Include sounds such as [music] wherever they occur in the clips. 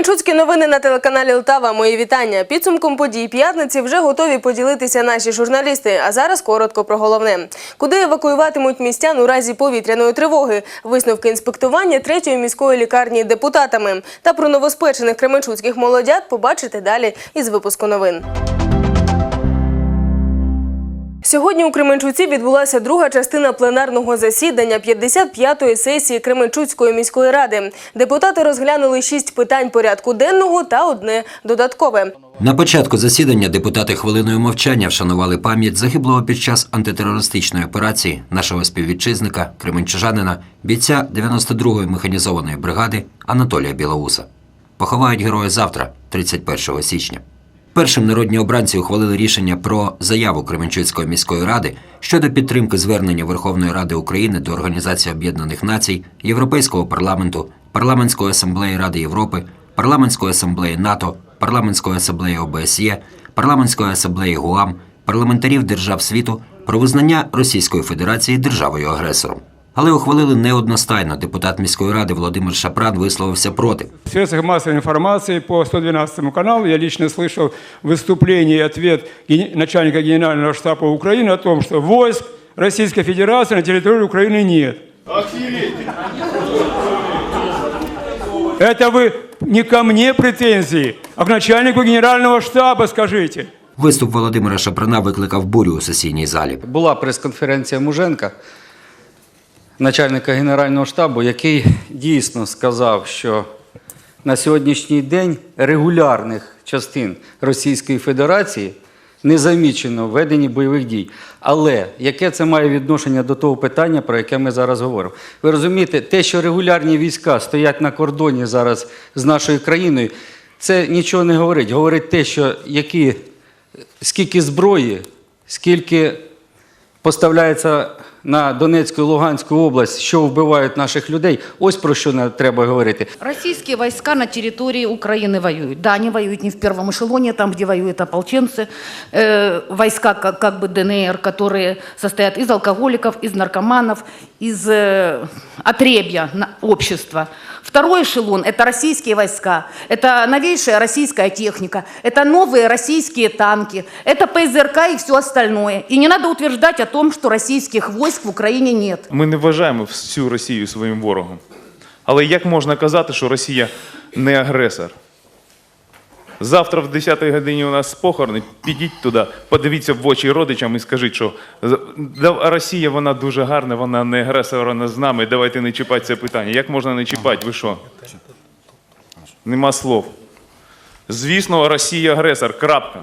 Кременчуцькі новини на телеканалі Лтава. Мої вітання. Підсумком подій п'ятниці вже готові поділитися наші журналісти. А зараз коротко про головне. Куди евакуюватимуть містян у разі повітряної тривоги? Висновки інспектування третьої міської лікарні депутатами. Та про новоспечених кременчуцьких молодят побачите далі із випуску новин. Сьогодні у Кременчуці відбулася друга частина пленарного засідання 55-ї сесії Кременчуцької міської ради. Депутати розглянули шість питань порядку денного та одне додаткове. На початку засідання депутати хвилиною мовчання вшанували пам'ять загиблого під час антитерористичної операції нашого співвітчизника, кременчужанина, бійця 92-ї механізованої бригади Анатолія Білоуса. Поховають героя завтра, 31 січня. Першим народні обранці ухвалили рішення про заяву Кременчуцької міської ради щодо підтримки звернення Верховної Ради України до Організації Об'єднаних Націй, Європейського парламенту, Парламентської асамблеї Ради Європи, Парламентської асамблеї НАТО, Парламентської асамблеї ОБСЄ, Парламентської асамблеї ГУАМ, парламентарів держав світу про визнання Російської Федерації державою-агресором. Але ухвалили неодностайно. Депутат міської ради Володимир Шапран висловився проти. В средствах массовой информации по 112 каналу я лично слышал выступление и ответ ген- начальника Генерального штаба Украины о том, что войск Российской Федерации на территории Украины нет. Это вы не ко мне претензии, а к начальнику Генерального штаба скажите. Виступ Володимира Шапрана викликав бурю у сесійній залі. Була прес-конференція Муженка, начальника Генерального штабу, який дійсно сказав, що на сьогоднішній день регулярних частин Російської Федерації не замічено в веденні бойових дій. Але яке це має відношення до того питання, про яке ми зараз говоримо? Ви розумієте, те, що регулярні війська стоять на кордоні зараз з нашою країною, це нічого не говорить. Говорить те, що які, скільки зброї, скільки поставляється на Донецьку і Луганську область, що вбивають наших людей. Ось про що не треба говорити. Российские войска на территории Украины воюют. Да, они воюют не в первом эшелоне, там, где воюют ополченцы. Э, войска, как, как бы ДНР, которые состоят из алкоголиков, из наркоманов, из э, отребья на- общества. Второй эшелон – это российские войска, это новейшая российская техника, это новые российские танки, это ПЗРК и все остальное. И не надо утверждать о том, что российских войск в Украине нет. Ми не вважаємо всю Росію своїм ворогом. Але як можна казати, що Росія не агресор? Завтра в 10-й годині у нас похорони. Підіть туди, подивіться в очі родичам і скажіть, що Росія вона дуже гарна, вона не агресор, вона з нами. Давайте не чіпати це питання. Як можна не чіпати? Ви що? Нема слов. Звісно, Росія агресор. Крапка.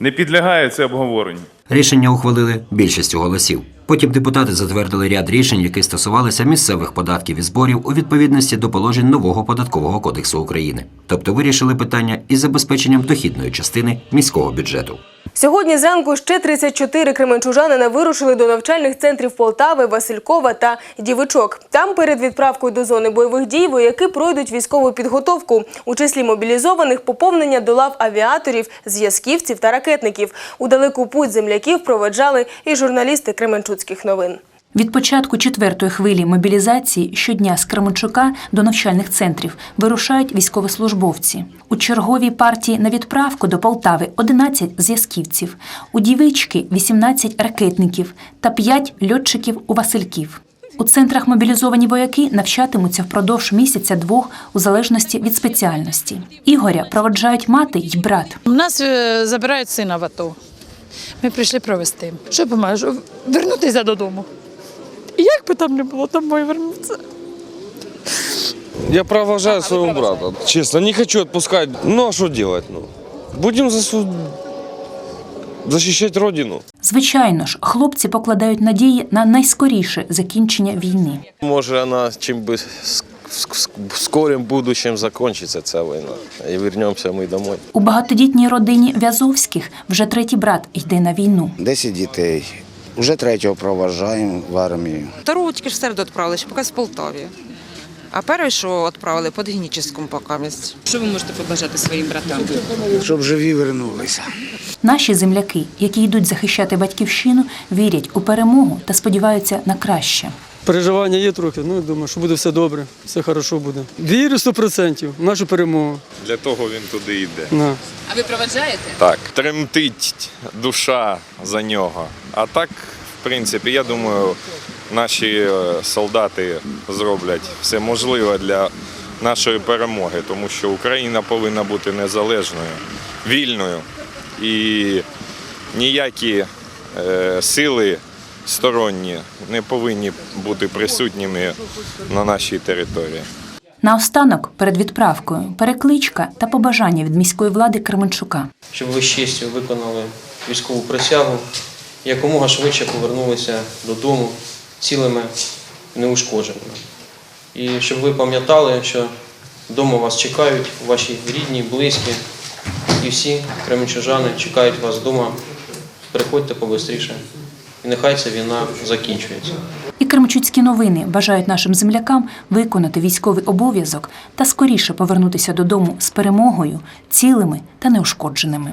Не підлягає це обговоренню. Рішення ухвалили більшістю голосів. Потім депутати затвердили ряд рішень, які стосувалися місцевих податків і зборів у відповідності до положень нового податкового кодексу України. Тобто вирішили питання із забезпеченням дохідної частини міського бюджету. Сьогодні зранку ще 34 кременчужанина вирушили до навчальних центрів Полтави, Василькова та Дівичок. Там перед відправкою до зони бойових дій вояки пройдуть військову підготовку. У числі мобілізованих поповнення до лав авіаторів, зв'язківців та ракетників. У далеку путь земляків проведжали і журналісти Кременчуцьких новин. Від початку четвертої хвилі мобілізації щодня з Кременчука до навчальних центрів вирушають військовослужбовці. У черговій партії на відправку до Полтави 11 зв'язківців, у Дівички 18 ракетників та 5 льотчиків у Васильків. У центрах мобілізовані вояки навчатимуться впродовж місяця-двох у залежності від спеціальності. Ігоря проводжають мати й брат. У нас е, забирають сина в АТО. Ми прийшли провести. Що поможу? Вернутися додому. Би там не було, домой вернутися. Я провожаю своего брата. Честно, не хочу отпускать. Ну а что делать? Ну? Будем засу- защищать родину. Звичайно ж, хлопці покладають надії на найскоріше закінчення війни. Може, вона чим би с- с- в скорім будущем закінчиться ця війна. І вернемося ми домой. У багатодітній родині В'язовських вже третій брат йде на війну. 10 дітей. Уже третього проважаємо в армію. Второго тільки ж середу відправили, ще поки з Полтаві. А перший, що відправили під Геніческом покамість. місць. Що ви можете побажати своїм братам? Щоб живі вернулися. Наші земляки, які йдуть захищати батьківщину, вірять у перемогу та сподіваються на краще. Переживання є трохи, ну я думаю, що буде все добре, все хорошо буде. Вірю 100% в нашу перемогу. Для того він туди йде. На. А ви проведжаєте? Так, тремтить душа за нього. А так, в принципі, я думаю, наші е, солдати зроблять все можливе для нашої перемоги, тому що Україна повинна бути незалежною, вільною і ніякі е, сили сторонні не повинні бути присутніми на нашій території. Наостанок, перед відправкою, перекличка та побажання від міської влади Кременчука. щоб ви з честю виконали військову присягу, якомога швидше повернулися додому цілими, неушкодженими. І щоб ви пам'ятали, що вдома вас чекають ваші рідні, близькі і всі кременчужани чекають вас вдома. Приходьте побистріше. І нехай ця війна закінчується. І Кремчуцькі новини бажають нашим землякам виконати військовий обов'язок та скоріше повернутися додому з перемогою, цілими та неушкодженими.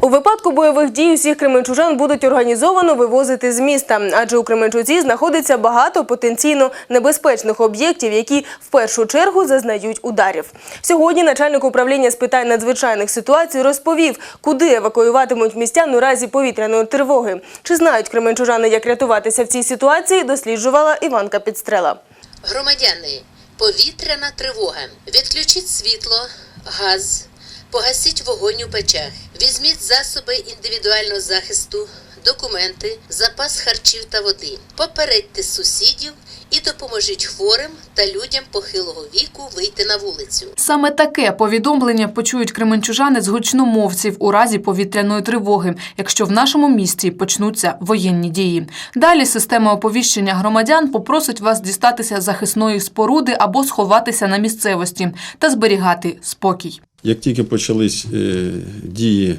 У випадку бойових дій усіх кременчужан будуть організовано вивозити з міста, адже у Кременчуці знаходиться багато потенційно небезпечних об'єктів, які в першу чергу зазнають ударів. Сьогодні начальник управління з питань надзвичайних ситуацій розповів, куди евакуюватимуть містян у разі повітряної тривоги. Чи знають кременчужани, як рятуватися в цій ситуації? Досліджувала Іванка Підстрела. Громадяни, повітряна тривога. Відключіть світло, газ, погасіть вогонь у печах. Візьміть засоби індивідуального захисту, документи, запас харчів та води. Попередьте сусідів і допоможіть хворим та людям похилого віку вийти на вулицю. Саме таке повідомлення почують кременчужани з гучномовців у разі повітряної тривоги, якщо в нашому місті почнуться воєнні дії. Далі система оповіщення громадян попросить вас дістатися захисної споруди або сховатися на місцевості та зберігати спокій. Як тільки почались е, дії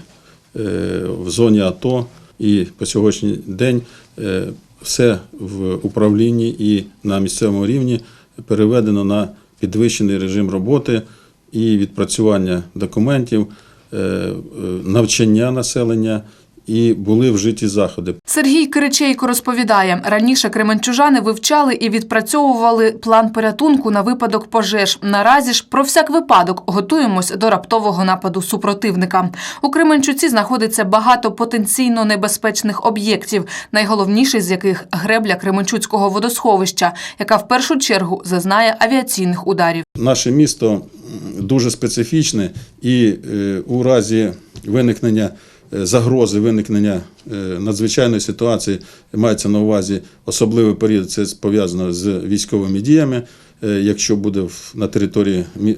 е, в зоні АТО і по сьогоднішній день е, все в управлінні і на місцевому рівні переведено на підвищений режим роботи і відпрацювання документів, навчання населення і були вжиті заходи. Сергій Киричейко розповідає, раніше кременчужани вивчали і відпрацьовували план порятунку на випадок пожеж. Наразі ж про всяк випадок готуємось до раптового нападу супротивника. У Кременчуці знаходиться багато потенційно небезпечних об'єктів, найголовніший з яких гребля Кременчуцького водосховища, яка в першу чергу зазнає авіаційних ударів. Наше місто дуже специфічне, і е, у разі виникнення загрози, виникнення е, надзвичайної ситуації мається на увазі особливий період. Це пов'язано з військовими діями. Е, Якщо буде на території е,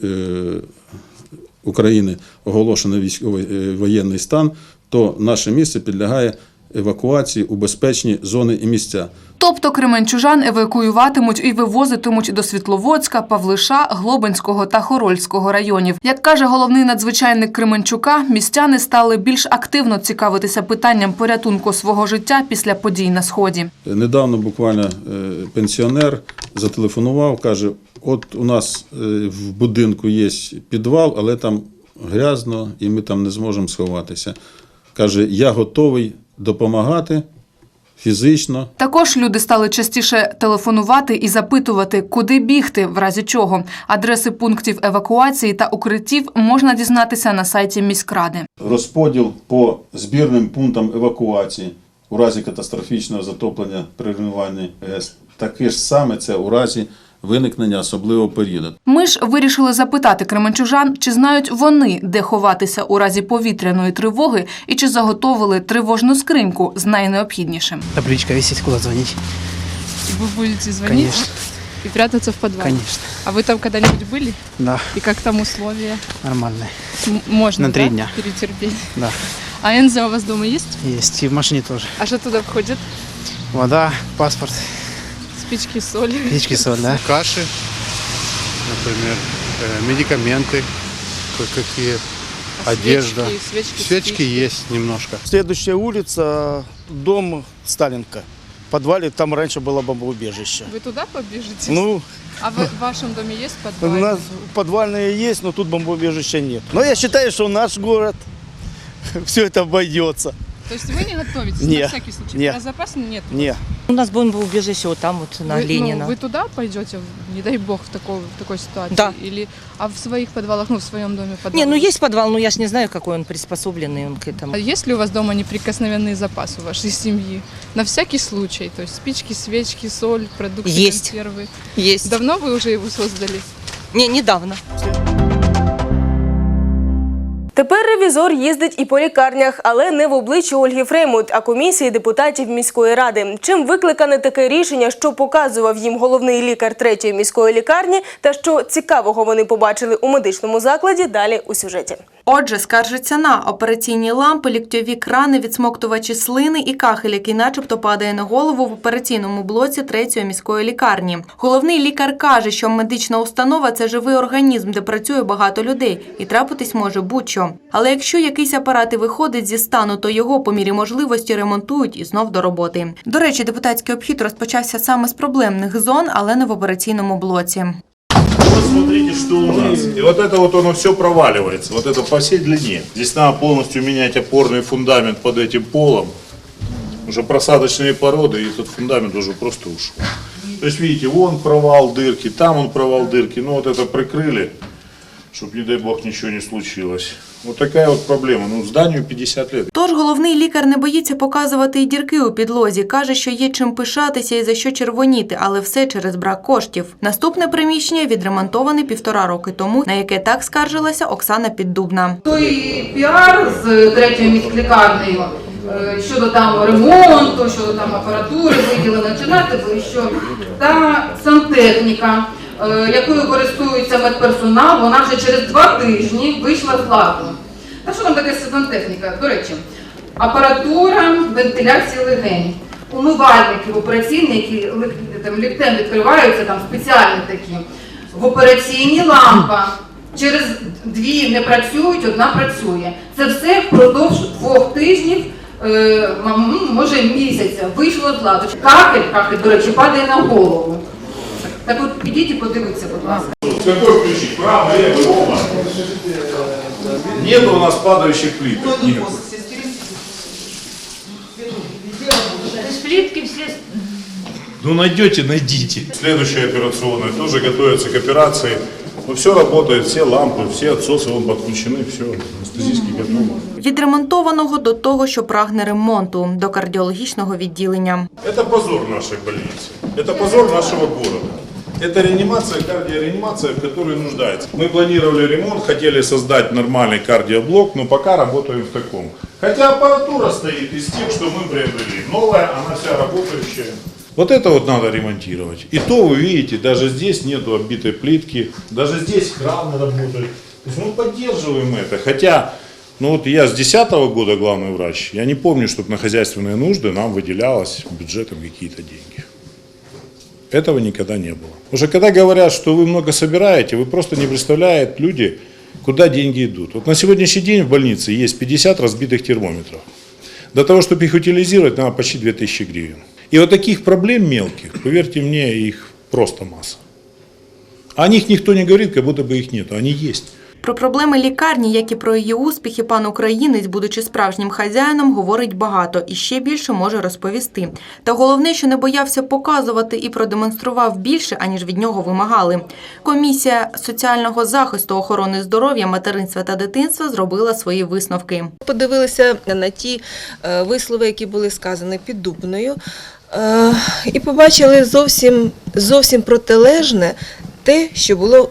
України оголошено військовий е, воєнний стан, то наше місце підлягає евакуації у безпечні зони і місця. Тобто кременчужан евакуюватимуть і вивозитимуть до Світловодська, Павлиша, Глобинського та Хорольського районів. Як каже головний надзвичайник Кременчука, містяни стали більш активно цікавитися питанням порятунку свого життя після подій на сході. Недавно буквально е, пенсіонер зателефонував, каже: от у нас е, в будинку є підвал, але там грязно і ми там не зможемо сховатися. Каже, я готовий допомагати фізично, Також люди стали частіше телефонувати і запитувати, куди бігти, в разі чого. Адреси пунктів евакуації та укриттів можна дізнатися на сайті міськради. розподіл по збірним пунктам евакуації у разі катастрофічного затоплення при руйнуванні ГЕС. Таке ж саме це у разі виникнення особливого періоду. Ми ж вирішили запитати кременчужан, чи знають вони, де ховатися у разі повітряної тривоги, і чи заготовили тривожну скриньку з найнеобхіднішим. Табличка висить, куди дзвонити. Вы будете звонить Конечно. и прятаться в подвале? Конечно. А вы там когда-нибудь были? Да, И как там условия? нормально. М- можно, На три да, дня. перетерпеть? Да. А Энза у вас дома есть? Есть. И в машине тоже. А что туда входит? Вода, паспорт, Спички, соль? птички, соль, да? Каши, например, э, медикаменты кое-какие, одежда. Свечки, свечки, Свечки спички. есть немножко. Следующая улица, дом Сталинка. В подвале там раньше было бомбоубежище. Вы туда побежите? Ну, А вы- в вашем доме есть у подвал? нас подвальные есть, но тут бомбоубежища нет. Но я считаю, что наш город [laughs] все это обойдется. То есть вы не готовитесь Не, на всякий случай? не. Про запас нет? Не, У нас бомбоубежище вот там вот на вы, ну, Ленина. вы туда пойдете, не дай бог, в, такой, в такой ситуации? Да. Или, а в своих подвалах, ну, в своем доме подвал? Не, ну есть подвал, но я ж не знаю, какой он приспособленный он к этому. А есть ли у вас дома неприкосновенный запас у вашей семьи? На всякий случай, то есть спички, свечки, соль, продукты, Есть. консервы. Есть. Давно вы уже его создали? Не, недавно. Тепер ревізор їздить і по лікарнях, але не в обличчі Ольги Фреймут, а комісії депутатів міської ради. Чим викликане таке рішення, що показував їм головний лікар третьої міської лікарні, та що цікавого вони побачили у медичному закладі, далі у сюжеті. Отже, скаржиться на операційні лампи, ліктьові крани, відсмоктувачі слини і кахель, який начебто падає на голову в операційному блоці третьої міської лікарні. Головний лікар каже, що медична установа це живий організм, де працює багато людей, і трапитись може будь-що. Але якщо якийсь апарат і виходить зі стану, то його по мірі можливості ремонтують і знов до роботи. До речі, депутатський обхід розпочався саме з проблемних зон, але не в операційному блоці Вот смотрите, что у нас. И вот это вот оно все проваливается. Вот это по всей длине. Здесь надо полностью менять опорный фундамент под этим полом. Уже просадочные породы, и этот фундамент уже просто ушел. То есть, видите, вон провал дырки, там он провал дырки. Ну вот это прикрыли, чтобы, не дай бог, ничего не случилось. Вот такая вот проблема. Ну, зданию 50 лет. Тож головний лікар не боїться показувати й дірки у підлозі. Каже, що є чим пишатися і за що червоніти, але все через брак коштів. Наступне приміщення відремонтоване півтора роки тому, на яке так скаржилася Оксана Піддубна. той піар з третьою міськлікарнею щодо там ремонту, щодо там апаратури виділено, чи що та сантехніка, якою користується медперсонал, вона вже через два тижні вийшла з ладу. Та що там таке сантехніка? До речі, апаратура вентиляції легень. Умивальники операційні, які там ліктем відкриваються, там спеціальні такі. В операційній лампа. Через дві не працюють, одна працює. Це все впродовж двох тижнів, е, може місяця, вийшло з ладу. Кахель, кахель, до речі, падає на голову. Так от підіть і подивіться, будь ласка. Какой включить? Правый, левый, оба. Нет у нас падающих плиток. Нет. Плітки всі Ну найдете, найдите. Следующая операционная тоже готовится к операции. Но все работает, все лампы, все отсосы вон подключены, все, анестезийский готово. Від до того, що прагне ремонту, до кардіологічного відділення. Это позор нашей больницы. Это позор нашего города. Это реанимация, кардиореанимация, в которой нуждается. Мы планировали ремонт, хотели создать нормальный кардиоблок, но пока работаем в таком. Хотя аппаратура стоит из тех, что мы приобрели. Новая, она вся работающая. Вот это вот надо ремонтировать. И то вы видите, даже здесь нету оббитой плитки, даже здесь краны работают. То есть мы поддерживаем это. Хотя, ну вот я с 2010 года главный врач, я не помню, чтобы на хозяйственные нужды нам выделялось бюджетом какие-то деньги. Этого никогда не было. Уже когда говорят, что вы много собираете, вы просто не представляете люди, куда деньги идут. Вот на сегодняшний день в больнице есть 50 разбитых термометров. Для того, чтобы их утилизировать, надо почти 2000 гривен. И вот таких проблем мелких, поверьте мне, их просто масса. О них никто не говорит, как будто бы их нету. Они есть. Про проблеми лікарні, як і про її успіхи, пан українець, будучи справжнім хазяїном, говорить багато і ще більше може розповісти. Та головне, що не боявся показувати і продемонстрував більше, аніж від нього вимагали. Комісія соціального захисту охорони здоров'я, материнства та дитинства зробила свої висновки. Подивилися на ті е, вислови, які були сказані під Дубною, е, і побачили зовсім, зовсім протилежне те, що було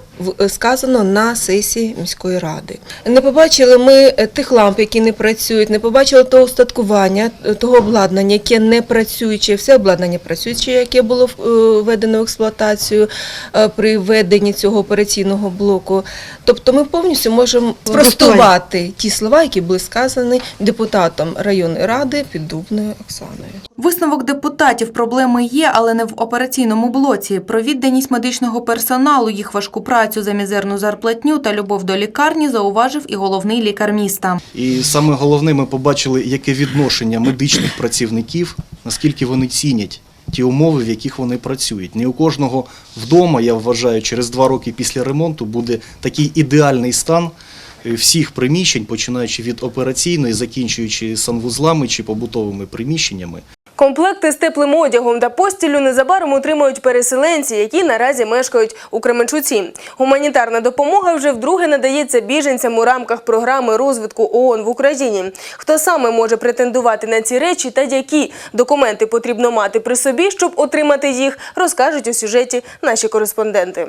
сказано на сесії міської ради. Не побачили ми е, тих ламп, які не працюють, не побачили того устаткування, е, того обладнання, яке не працююче, все обладнання працююче, яке було е, введено в експлуатацію е, при введенні цього операційного блоку. Тобто ми повністю можемо спростувати ті слова, які були сказані депутатом районної ради Піддубною Оксаною. Висновок депутатів проблеми є, але не в операційному блоці. Про відданість медичного персоналу, їх важку працю за мізерну зарплатню та любов до лікарні зауважив і головний лікар міста. І саме головне, ми побачили, яке відношення медичних працівників, наскільки вони цінять ті умови, в яких вони працюють. Не у кожного вдома, я вважаю, через два роки після ремонту буде такий ідеальний стан е, всіх приміщень, починаючи від операційної, закінчуючи санвузлами чи побутовими приміщеннями. Комплекти з теплим одягом та постіллю незабаром отримають переселенці, які наразі мешкають у Кременчуці. Гуманітарна допомога вже вдруге надається біженцям у рамках програми розвитку ООН в Україні. Хто саме може претендувати на ці речі та які документи потрібно мати при собі, щоб отримати їх, розкажуть у сюжеті наші кореспонденти.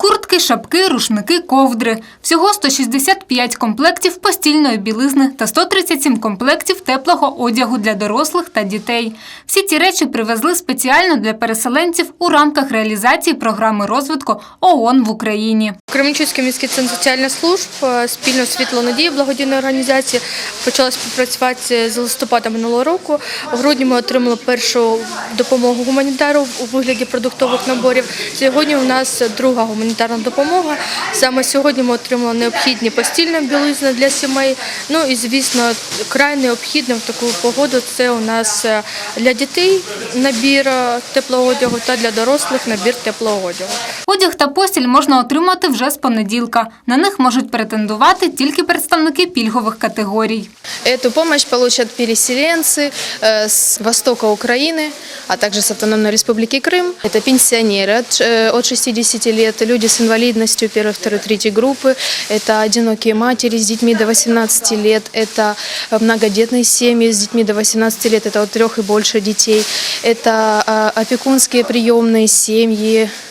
Куртки, шапки, рушники, ковдри. Всього 165 комплектів постільної білизни та 137 комплектів теплого одягу для дорослих та дітей. Всі ці речі привезли спеціально для переселенців у рамках реалізації програми розвитку ООН в Україні. Кременчуцький міський центр соціальних служб е, спільно Світло Надії благодійної організації почала співпрацювати з листопада минулого року. У грудні ми отримали першу допомогу гуманітару у вигляді продуктових наборів. Сьогодні у нас друга гуманітарна допомога. Саме сьогодні ми отримали необхідні постільні білизни для сімей. Ну і звісно, край необхідним в таку погоду це у нас е, для дітей набір теплоодягу та для дорослих набір теплого одягу. Одяг та постіль можна отримати вже з понеділка. На них можуть претендувати тільки представники пільгових категорій. Эту помощь получат переселенцы э, с востока Украины, а также с Автономной Республики Крым. Это пенсионеры от, э, от 60 лет, люди с инвалидностью первой, второй, третьей группы. Это одинокие матери с детьми до 18 лет. Это э, многодетные семьи с детьми до 18 лет. Это от трех и больше детей. Это э, опекунские приемные семьи, э,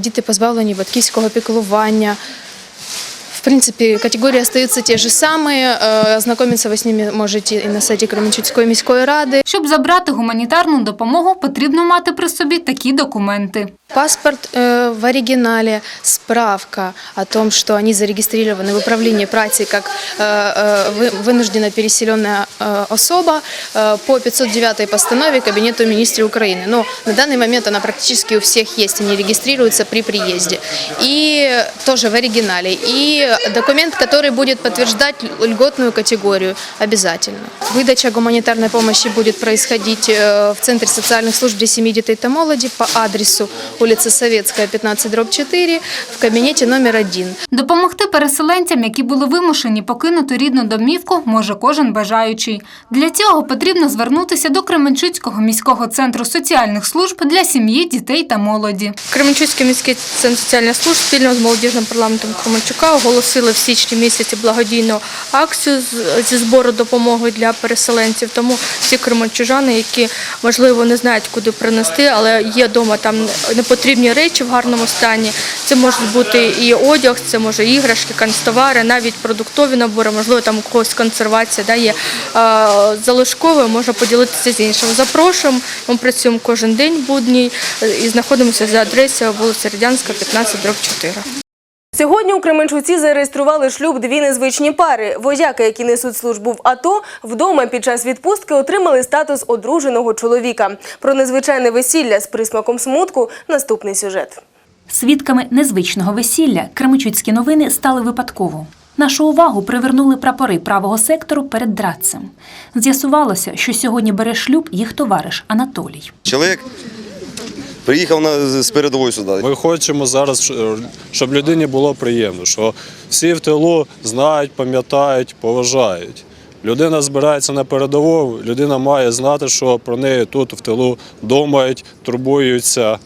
діти позбавлені батьківського піклування. В принципе, категории остаются те же самые. Э, Ознакомиться вы с ними можете и на сайте Кременчуцької міської ради. Щоб забрати гуманітарну допомогу, потрібно мати при собі такі документи. Паспорт э, в оригинале, справка о том, что они зарегистрированы в управлении праці как э, э, вы- вынужденно переселенная э, особа э, по 509 постанове Кабинету министров Украины. Но на данный момент она практически у всех есть, они регистрируются при приезде. И тоже в оригинале. И документ, который будет подтверждать льготную категорию обязательно. Выдача гуманитарной помощи будет происходить э, в Центре социальных служб для семьи, детей и молоди по адресу улица Советская, 15, дробь 4, в кабинете номер 1. Допомогти переселенцям, які були вимушені покинути рідну домівку, може кожен бажаючий. Для цього потрібно звернутися до Кременчуцького міського центру соціальних служб для сім'ї, дітей та молоді. Кременчуцький міський центр соціальних служб спільно з молодіжним парламентом Кременчука оголосили в січні місяці благодійну акцію зі збору допомоги для переселенців. Тому всі кременчужани, які можливо не знають, куди принести, але є вдома там непотрібні речі в гарному стані. Це можуть бути і одяг, це може іграшки, канцтовари, навіть продуктові набори, можливо, там у когось консервація да, є е, залишковою, можна поділитися з іншим. Запрошуємо, ми працюємо кожен день будній е, і знаходимося за адресою вулиця Радянська, 15, дроб 4. Сьогодні у Кременчуці зареєстрували шлюб дві незвичні пари. Вояки, які несуть службу в АТО, вдома під час відпустки отримали статус одруженого чоловіка. Про незвичайне весілля з присмаком смутку – наступний сюжет. Свідками незвичного весілля кремичуцькі новини стали випадково. Нашу увагу привернули прапори правого сектору перед драдцем. З'ясувалося, що сьогодні бере шлюб їх товариш Анатолій. Чоловік приїхав на, з передової сюди. Ми хочемо зараз, е, щоб людині було приємно, що всі в тилу знають, пам'ятають, поважають. Людина збирається на передову, людина має знати, що про неї тут в тилу думають, турбуються.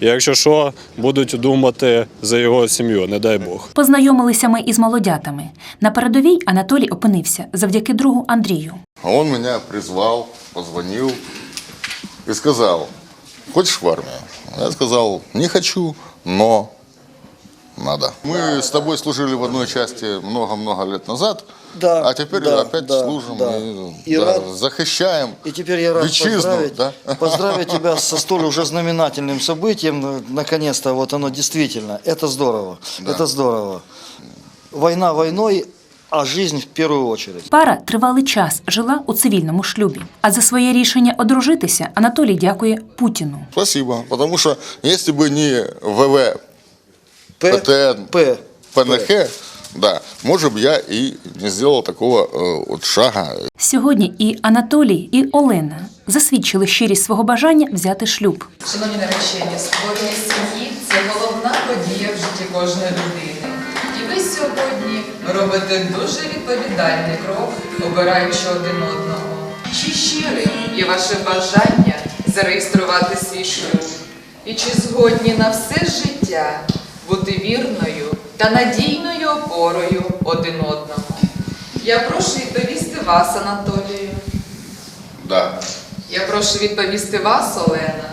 І якщо що, будуть думати за його сім'ю, не дай Бог. Познайомилися ми із молодятами. На передовій Анатолій опинився завдяки другу Андрію. А он меня призвал, позвонил и сказал, хочешь в армию? Я сказал, не хочу, но надо. Мы с тобой служили в одной части много-много лет назад, Да, а теперь да, опять да, служим да. и, И да, рад- захищаем И теперь я рад поздравить, Да? поздравить [laughs] тебя со столь уже знаменательным событием. Наконец-то вот оно действительно. Это здорово. Это здорово. Война войной, а жизнь в первую очередь. Пара тривалий час жила у цивільному шлюбі. А за своє рішення одружитися Анатолій дякує Путіну. Спасибо, потому что если бы не ВВ, ПТН, ПНХ, да, может бы я и не сделал такого э, вот шага. Сьогодні і Анатолій, і Олена засвідчили щирість свого бажання взяти шлюб. Шановні наречені, створення сім'ї це головна подія в житті кожної людини. Сьогодні робите дуже відповідальний крок, обираючи один одного. Чи щирим є ваше бажання зареєструвати свій шлюб? І чи згодні на все життя бути вірною та надійною опорою один одному? Я прошу відповісти вас, Анатолію. Да. Я прошу відповісти вас, Олена.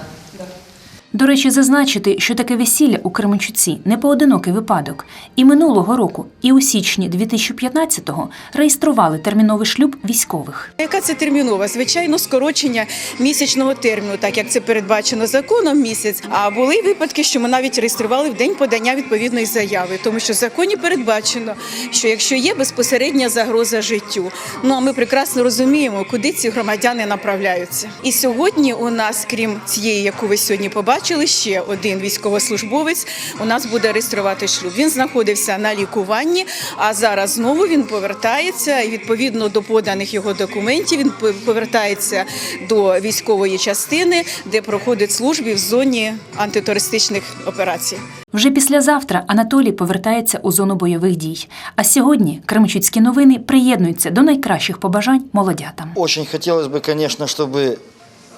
До речі, зазначити, що таке весілля у Кременчуці не поодинокий випадок. І минулого року, і у січні 2015-го реєстрували терміновий шлюб військових. Яка це термінова? Звичайно, скорочення місячного терміну, так як це передбачено законом місяць. А були випадки, що ми навіть реєстрували в день подання відповідної заяви, тому що в законі передбачено, що якщо є безпосередня загроза життю, ну а ми прекрасно розуміємо, куди ці громадяни направляються. І сьогодні у нас, крім цієї, яку ви сьогодні побачили, ще один військовослужбовець у нас буде реєструвати шлюб. Він знаходився на лікуванні, а зараз знову він повертається і відповідно до поданих його документів. Він по- повертається до військової частини, де проходить службі в зоні антитерористичних операцій. Вже післязавтра Анатолій повертається у зону бойових дій. А сьогодні Кременчуцькі новини приєднуються до найкращих побажань молодятам. Очень хотелось бы, конечно, чтобы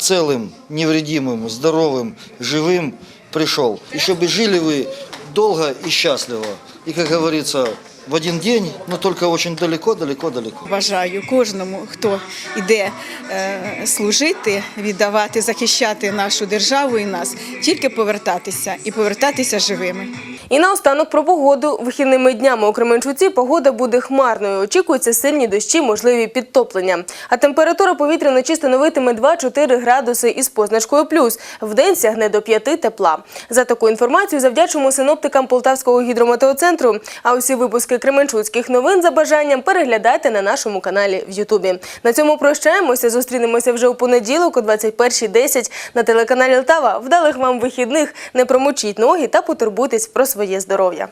целым, невредимым, здоровым, живым пришел. И чтобы жили вы долго и счастливо. И, как говорится, в один день, но только очень далеко-далеко-далеко. Бажаю кожному, хто йде е, служити, віддавати, захищати нашу державу і нас, тільки повертатися і повертатися живими. І наостанок про погоду. Вихідними днями у Кременчуці погода буде хмарною. Очікуються сильні дощі, можливі підтоплення. А температура повітря вночі становитиме 2-4 градуси із позначкою плюс. Вдень сягне до 5 тепла. За таку інформацію завдячуємо синоптикам Полтавського гідрометеоцентру. А усі випуски Кременчуцьких новин за бажанням переглядайте на нашому каналі в Ютубі. На цьому прощаємося. Зустрінемося вже у понеділок о 21.10 на телеканалі Лтава. Вдалих вам вихідних. Не промочіть ноги та потурбуйтесь про своє здоров'я.